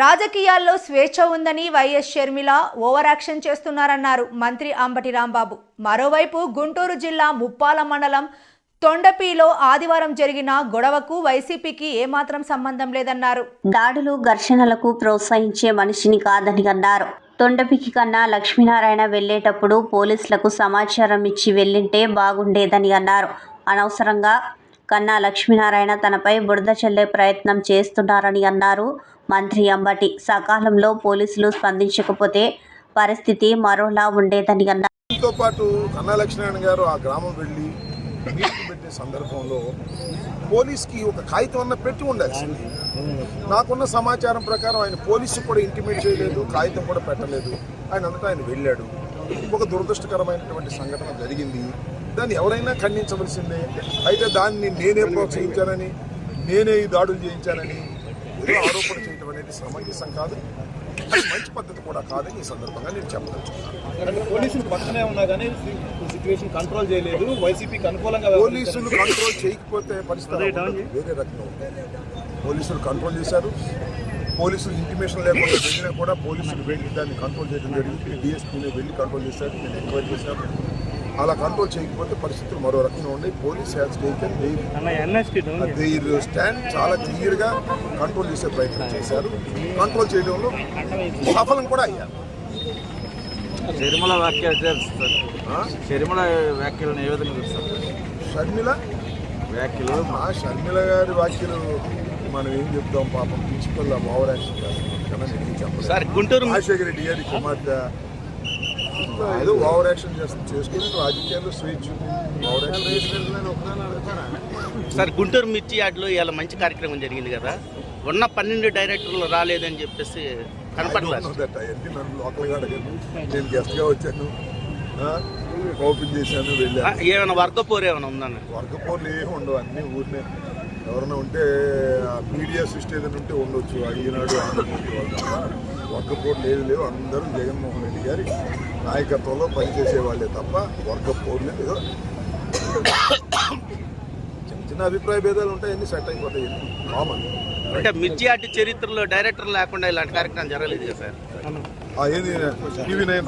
రాజకీయాల్లో స్వేచ్ఛ ఉందని వైఎస్ షర్మిల ఓవర్ యాక్షన్ చేస్తున్నారన్నారు మంత్రి అంబటి రాంబాబు. మరోవైపు గుంటూరు జిల్లా ముప్పాల మండలం తొండపిలో ఆదివారం జరిగిన గొడవకు వైసీపీకి ఏమాత్రం సంబంధం లేదన్నారు. దాడులు ఘర్షణలకు ప్రోత్సహించే మనిషిని కాదని అన్నారు. తొండపికి కన్నా లక్ష్మీనారాయణ వెళ్ళేటప్పుడు పోలీసులకు సమాచారం ఇచ్చి వెళ్ళింటే బాగుండేదని అన్నారు. అనవసరంగా కన్నా లక్ష్మీనారాయణ తనపై బురద చల్లే ప్రయత్నం చేస్తున్నారని అన్నారు. మంత్రి అంబటి సకాలంలో పోలీసులు స్పందించకపోతే పరిస్థితి మరోలా ఉండేదని అన్నారు. దీంతో పాటు కన్నా లక్ష్మీనారాయణ గారు ఆ గ్రామం వెళ్ళి పెట్టే సందర్భంలో పోలీస్కి ఒక కాగితం అన్న పెట్టి ఉండాల్సింది. నాకున్న సమాచారం ప్రకారం ఆయన పోలీసు కూడా ఇంటిమేట్ చేయలేదు కాగితం కూడా పెట్టలేదు. ఆయన అంతటా ఆయన వెళ్ళాడు. ఒక దురదృష్టకరమైనటువంటి సంఘటన జరిగింది. దాన్ని ఎవరైనా ఖండించవలసిందే. అయితే దాన్ని నేనే ప్రోత్సహించానని నేనే ఈ దాడులు చేయించానని ఏదో ఆరోపణ చేయడం అనేది సమంజసం కాదు. అది మంచి పద్ధతి కూడా కాదని ఈ సందర్భంగా నేను చెప్పదలుచుకున్నాను. పోలీసులు పక్కనే ఉన్నా కానీ సిచ్యువేషన్ కంట్రోల్ చేయలేదు. వైసీపీకి అనుకూలంగా పోలీసులు కంట్రోల్ చేయకపోతే పరిస్థితి. వేరే రకంగా ఉంటుంది పోలీసులు కంట్రోల్ చేశారు. పోలీసులు ఇంటిమేషన్ లేకుండా వెళ్ళినా కూడా పోలీసులు వెళ్ళి దాన్ని కంట్రోల్ చేయడం జరిగింది. డిఎస్పీని వెళ్ళి కంట్రోల్ చేశారు. నేను ఎంక్వైరీ చేశాను. అలా కంట్రోల్ చేయకపోతే పరిస్థితులు మరో రకంగా ఉన్నాయి. Police has taken their stand చాలా క్లియర్గా కంట్రోల్ చేసే ప్రయత్నం చేశారు. కంట్రోల్ చేయడంలో సఫలం కూడా అయ్యారు. షర్మిల వ్యాఖ్యలు తెలుస్తారు ఆ? షర్మిల వ్యాఖ్యలను ఏ విధంగా చూస్తారు? షర్మిల వ్యాఖ్యలు? మా షర్మిల గారి వ్యాఖ్యలు మనం ఏం చెప్తాం పాపం? ప్రిన్సిపల్ ఓవర్ యాక్షన్ నేను సార్ గుంటూరు రాజశేఖర రెడ్డి గారి కుమార్తె ఏదో ఓవర్ యాక్షన్ చేసుకుని రాజకీయాల్లో స్వేచ్ఛ ఓవర్ యాక్షన్ సార్ గుంటూరు మిర్చి యార్డ్లో ఇలా మంచి కార్యక్రమం జరిగింది కదా. ఉన్న పన్నెండు డైరెక్టర్లు రాలేదని చెప్పేసి కనపడలేదు. నన్ను లోకల్గా అడగను నేను గెస్ట్గా వచ్చాను. ఓపెన్ చేశాను వెళ్ళాను. ఏమైనా వర్గపోరు ఏమైనా ఉందన్న వర్గపోర్లు ఏమి ఉండవు అన్నీ ఊరినే ఎవరైనా ఉంటే మీడియా సృష్టి ఏదైనా ఉంటే ఉండొచ్చు. ఈనాడు తప్ప వర్గపోర్లు ఏది లేవు. అందరూ జగన్మోహన్ రెడ్డి గారి నాయకత్వంలో పనిచేసే వాళ్ళే తప్ప వర్గపోర్లు ఏదో చిన్న చిన్న అభిప్రాయ భేదాలు ఉంటాయి అన్ని సెట్ అయిపోతాయి. కామన్. అంటే మిర్చి యార్డ్ చరిత్రలో డైరెక్టర్ లేకుండా ఇలాంటి కార్యక్రమం జరగలేదు కదా సార్? ఏది? టీవీ నైనా?